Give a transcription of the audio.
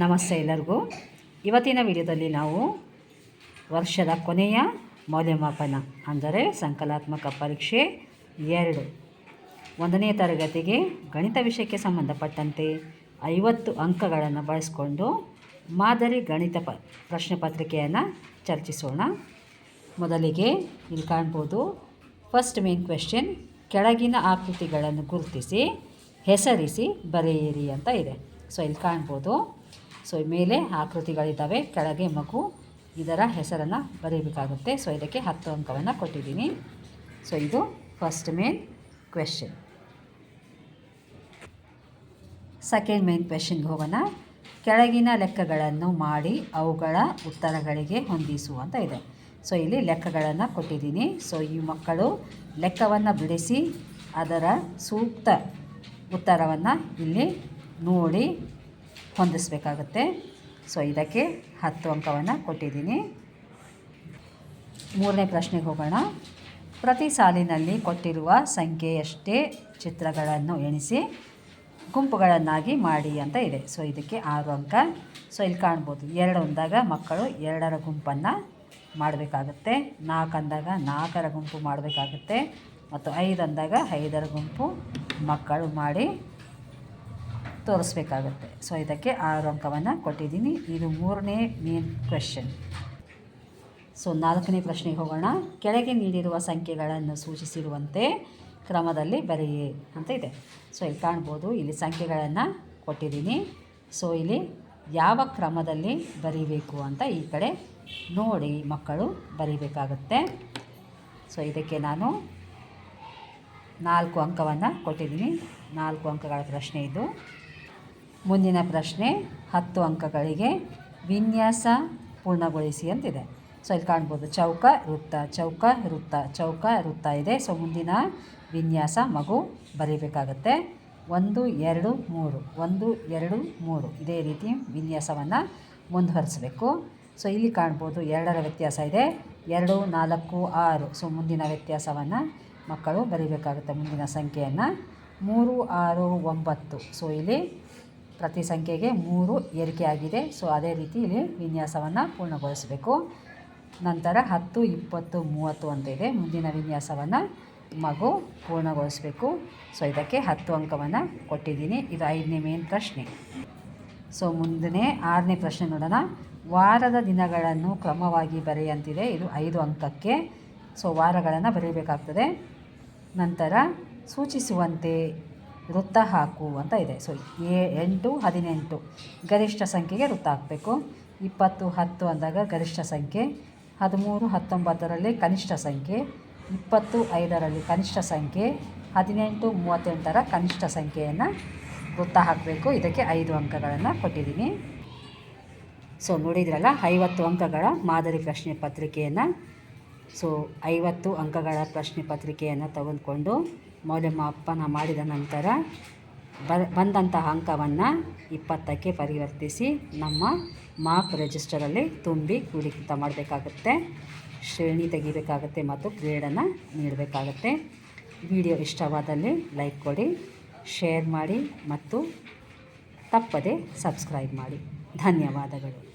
ನಮಸ್ತೆ ಎಲ್ಲರಿಗೂ. ಇವತ್ತಿನ ವಿಡಿಯೋದಲ್ಲಿ ನಾವು ವರ್ಷದ ಕೊನೆಯ ಮೌಲ್ಯಮಾಪನ, ಅಂದರೆ ಸಂಕಲಾತ್ಮಕ ಪರೀಕ್ಷೆ ಎರಡು. ಒಂದನೇ ತರಗತಿಗೆ ಗಣಿತ ವಿಷಯಕ್ಕೆ ಸಂಬಂಧಪಟ್ಟಂತೆ ಐವತ್ತು ಅಂಕಗಳನ್ನು ಬಳಸಿಕೊಂಡು ಮಾದರಿ ಗಣಿತ ಪ, ಪ್ರಶ್ನೆ ಪತ್ರಿಕೆಯನ್ನು ಚರ್ಚಿಸೋಣ. ಮೊದಲಿಗೆ ಇಲ್ಲಿ ಕಾಣ್ಬೋದು ಫಸ್ಟ್ ಮೇನ್ ಕ್ವೆಶ್ಚನ್ ಕೆಳಗಿನ ಆಕೃತಿಗಳನ್ನು ಗುರುತಿಸಿ, ಹೆಸರಿಸಿ, ಬರೆಯಿರಿ ಅಂತ ಇದೆ. ಸೊ ಇಲ್ಲಿ ಕಾಣ್ಬೋದು ಸೊ ಮೇಲೆ ಆಕೃತಿಗಳಿದ್ದಾವೆ. ಕೆಳಗೆ ಮಗು, ಇದರ ಹೆಸರನ್ನು ಬರೀಬೇಕಾಗುತ್ತೆ. ಸೊ, ಇದಕ್ಕೆ ಹತ್ತು ಅಂಕವನ್ನು ಕೊಟ್ಟಿದ್ದೀನಿ. ಸೊ, ಇದು first main question second main ಕ್ವೆಶನ್ಗೆ ಹೋಗೋಣ. ಕೆಳಗಿನ ಲೆಕ್ಕಗಳನ್ನು ಮಾಡಿ ಅವುಗಳ ಉತ್ತರಗಳಿಗೆ ಹೊಂದಿಸು ಅಂತ ಇದೆ. ಸೊ, ಇಲ್ಲಿ ಲೆಕ್ಕಗಳನ್ನು ಕೊಟ್ಟಿದ್ದೀನಿ. ಸೊ, ಈ ಮಕ್ಕಳು ಲೆಕ್ಕವನ್ನು ಬಿಡಿಸಿ ಅದರ ಸೂಕ್ತ ಉತ್ತರವನ್ನು ಇಲ್ಲಿ ನೋಡಿ ಹೊಂದಿಸಬೇಕಾಗುತ್ತೆ. ಸೊ ಇದಕ್ಕೆ ಹತ್ತು ಅಂಕವನ್ನು ಕೊಟ್ಟಿದ್ದೀನಿ. ಮೂರನೇ ಪ್ರಶ್ನೆಗೆ ಹೋಗೋಣ. ಪ್ರತಿ ಸಾಲಿನಲ್ಲಿ ಕೊಟ್ಟಿರುವ ಸಂಖ್ಯೆಯಷ್ಟೇ ಚಿತ್ರಗಳನ್ನು ಎಣಿಸಿ ಗುಂಪುಗಳನ್ನಾಗಿ ಮಾಡಿ ಅಂತ ಇದೆ. ಸೊ ಇದಕ್ಕೆ ಆರು ಅಂಕ. ಸೊ ಇಲ್ಲಿ ಕಾಣ್ಬೋದು. ಎರಡು ಅಂದಾಗ ಮಕ್ಕಳು ಎರಡರ ಗುಂಪನ್ನು ಮಾಡಬೇಕಾಗುತ್ತೆ. ನಾಲ್ಕು ಅಂದಾಗ ನಾಲ್ಕರ ಗುಂಪು ಮಾಡಬೇಕಾಗುತ್ತೆ. ಮತ್ತು ಐದು ಅಂದಾಗ ಐದರ ಗುಂಪು ಮಕ್ಕಳು ಮಾಡಿ ತೋರಿಸ್ಬೇಕಾಗುತ್ತೆ. ಸೊ ಇದಕ್ಕೆ ಆರು ಅಂಕವನ್ನು ಕೊಟ್ಟಿದ್ದೀನಿ. ಇದು ಮೂರನೇ ಮೇನ್ ಕ್ವೆಶನ್ ಸೊ ನಾಲ್ಕನೇ ಪ್ರಶ್ನೆಗೆ ಹೋಗೋಣ. ಕೆಳಗೆ ನೀಡಿರುವ ಸಂಖ್ಯೆಗಳನ್ನು ಸೂಚಿಸಿರುವಂತೆ ಕ್ರಮದಲ್ಲಿ ಬರೆಯಿ ಅಂತ ಇದೆ. ಸೊ ಇಲ್ಲಿ ಕಾಣ್ಬೋದು, ಇಲ್ಲಿ ಸಂಖ್ಯೆಗಳನ್ನು ಕೊಟ್ಟಿದ್ದೀನಿ. ಸೊ ಇಲ್ಲಿ ಯಾವ ಕ್ರಮದಲ್ಲಿ ಬರೀಬೇಕು ಅಂತ ಈ ಕಡೆ ನೋಡಿ ಮಕ್ಕಳು ಬರೀಬೇಕಾಗುತ್ತೆ. ಸೊ ಇದಕ್ಕೆ ನಾನು ನಾಲ್ಕು ಅಂಕವನ್ನು ಕೊಟ್ಟಿದ್ದೀನಿ. ನಾಲ್ಕು ಅಂಕಗಳ ಪ್ರಶ್ನೆ ಇದು. ಮುಂದಿನ ಪ್ರಶ್ನೆ ಹತ್ತು ಅಂಕಗಳಿಗೆ ವಿನ್ಯಾಸ ಪೂರ್ಣಗೊಳಿಸಿ ಅಂತಿದೆ. ಸೊ, ಇಲ್ಲಿ ಕಾಣ್ಬೋದು ಚೌಕ, ವೃತ್ತ ಚೌಕ ವೃತ್ತ ಚೌಕ, ವೃತ್ತ ಇದೆ. ಸೊ, ಮುಂದಿನ ವಿನ್ಯಾಸ ಮಗು ಬರೀಬೇಕಾಗತ್ತೆ. ಒಂದು, ಎರಡು, ಮೂರು. ಒಂದು, ಎರಡು, ಮೂರು. ಇದೇ ರೀತಿ ವಿನ್ಯಾಸವನ್ನು ಮುಂದುವರಿಸಬೇಕು. ಸೊ, ಇಲ್ಲಿ ಕಾಣ್ಬೋದು ಎರಡರ ವ್ಯತ್ಯಾಸ ಇದೆ. ಎರಡು, ನಾಲ್ಕು, ಆರು. ಸೊ, ಮುಂದಿನ ವ್ಯತ್ಯಾಸವನ್ನು ಮಕ್ಕಳು ಬರೀಬೇಕಾಗುತ್ತೆ ಮುಂದಿನ ಸಂಖ್ಯೆಯನ್ನು. ಮೂರು, ಆರು, ಒಂಬತ್ತು. ಸೊ, ಇಲ್ಲಿ ಪ್ರತಿ ಸಂಖ್ಯೆಗೆ ಮೂರು ಏರಿಕೆಯಾಗಿದೆ. ಸೊ ಅದೇ ರೀತಿ ಇಲ್ಲಿ ವಿನ್ಯಾಸವನ್ನು ಪೂರ್ಣಗೊಳಿಸಬೇಕು. ನಂತರ ಹತ್ತು, ಇಪ್ಪತ್ತು, ಮೂವತ್ತು ಅಂತ ಇದೆ. ಮುಂದಿನ ವಿನ್ಯಾಸವನ್ನು ಮಗು ಪೂರ್ಣಗೊಳಿಸಬೇಕು. ಸೊ ಇದಕ್ಕೆ ಹತ್ತು ಅಂಕವನ್ನು ಕೊಟ್ಟಿದ್ದೀನಿ. ಇದು ಐದನೇ ಮೇನ್ ಪ್ರಶ್ನೆ. ಸೊ ಮುಂದನೇ ಆರನೇ ಪ್ರಶ್ನೆ ನೋಡೋಣ. ವಾರದ ದಿನಗಳನ್ನು ಕ್ರಮವಾಗಿ ಬರೆಯಂತಿದೆ. ಇದು ಐದು ಅಂಕಕ್ಕೆ. ಸೊ ವಾರಗಳನ್ನು ಬರೆಯಬೇಕಾಗ್ತದೆ ನಂತರ ಸೂಚಿಸುವಂತೆ ವೃತ್ತ ಹಾಕು ಅಂತ ಇದೆ. ಸೊ ಎ ಎಂಟು, ಹದಿನೆಂಟು. ಗರಿಷ್ಠ ಸಂಖ್ಯೆಗೆ ವೃತ್ತ ಹಾಕಬೇಕು. ಇಪ್ಪತ್ತು, ಹತ್ತು ಅಂದಾಗ ಗರಿಷ್ಠ ಸಂಖ್ಯೆ. ಹದಿಮೂರು, ಹತ್ತೊಂಬತ್ತರಲ್ಲಿ ಕನಿಷ್ಠ ಸಂಖ್ಯೆ. ಇಪ್ಪತ್ತು, ಐದರಲ್ಲಿ ಕನಿಷ್ಠ ಸಂಖ್ಯೆ. ಹದಿನೆಂಟು, ಮೂವತ್ತೆಂಟರ ಕನಿಷ್ಠ ಸಂಖ್ಯೆಯನ್ನು ವೃತ್ತ ಹಾಕಬೇಕು. ಇದಕ್ಕೆ ಐದು ಅಂಕಗಳನ್ನು ಕೊಟ್ಟಿದ್ದೀನಿ. ಸೊ ನೋಡಿದ್ರಲ್ಲ, ಐವತ್ತು ಅಂಕಗಳ ಮಾದರಿ ಪ್ರಶ್ನೆ ಪತ್ರಿಕೆಯನ್ನು. ಸೊ ಐವತ್ತು ಅಂಕಗಳ ಪ್ರಶ್ನೆ ಪತ್ರಿಕೆಯನ್ನು ತೆಗೆದುಕೊಂಡು ಮೌಲ್ಯಮಾಪನ ಮಾಡಿದ ನಂತರ ಬ ಬಂದಂತಹ ಅಂಕವನ್ನು ಇಪ್ಪತ್ತಕ್ಕೆ ಪರಿವರ್ತಿಸಿ ನಮ್ಮ ಮಾರ್ಕ್ ರಿಜಿಸ್ಟರಲ್ಲಿ ತುಂಬಿ ಕ್ರೋಢೀಕೃತ ಮಾಡಬೇಕಾಗುತ್ತೆ. ಶ್ರೇಣಿ ತೆಗಿಬೇಕಾಗುತ್ತೆ ಮತ್ತು ಗ್ರೇಡನ್ನು ನೀಡಬೇಕಾಗುತ್ತೆ. ವಿಡಿಯೋ ಇಷ್ಟವಾದಲ್ಲಿ ಲೈಕ್ ಕೊಡಿ, ಶೇರ್ ಮಾಡಿ ಮತ್ತು ತಪ್ಪದೆ ಸಬ್ಸ್ಕ್ರೈಬ್ ಮಾಡಿ. ಧನ್ಯವಾದಗಳು.